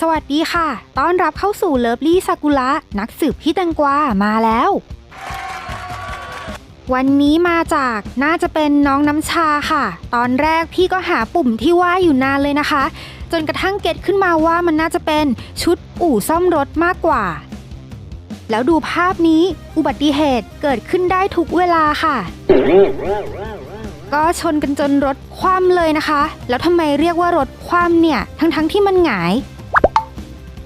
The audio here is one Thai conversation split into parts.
สวัสดีค่ะ ต้อนรับเข้าสู่เลิฟลี่ซากุระนักสืบพี่ตังกวามาแล้ว วันนี้มาจากน่าจะเป็นน้องน้ำชาค่ะ ตอนแรกพี่ก็หาปุ่มที่ว่าอยู่นานเลยนะคะ จนกระทั่งเก็ตขึ้นมาว่ามันน่าจะเป็นชุดอู่ซ่อมรถมากกว่า แล้วดูภาพนี้อุบัติเหตุเกิดขึ้นได้ทุกเวลาค่ะ ก็ชนกันจนรถคว่ำเลยนะคะ แล้วทำไมเรียกว่ารถคว่ำเนี่ย ทั้งๆทที่มันหงาย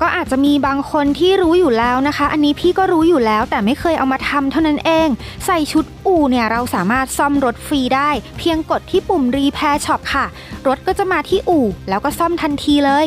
ก็อาจจะมีบางคนที่รู้อยู่แล้วนะคะ อันนี้พี่ก็รู้อยู่แล้วแต่ไม่เคยเอามาทำเท่านั้นเอง ใส่ชุดอู่เนี่ยเราสามารถซ่อมรถฟรีได้ เพียงกดที่ปุ่มรีแพร์ช็อปค่ะ รถก็จะมาที่อู่ แล้วก็ซ่อมทันทีเลย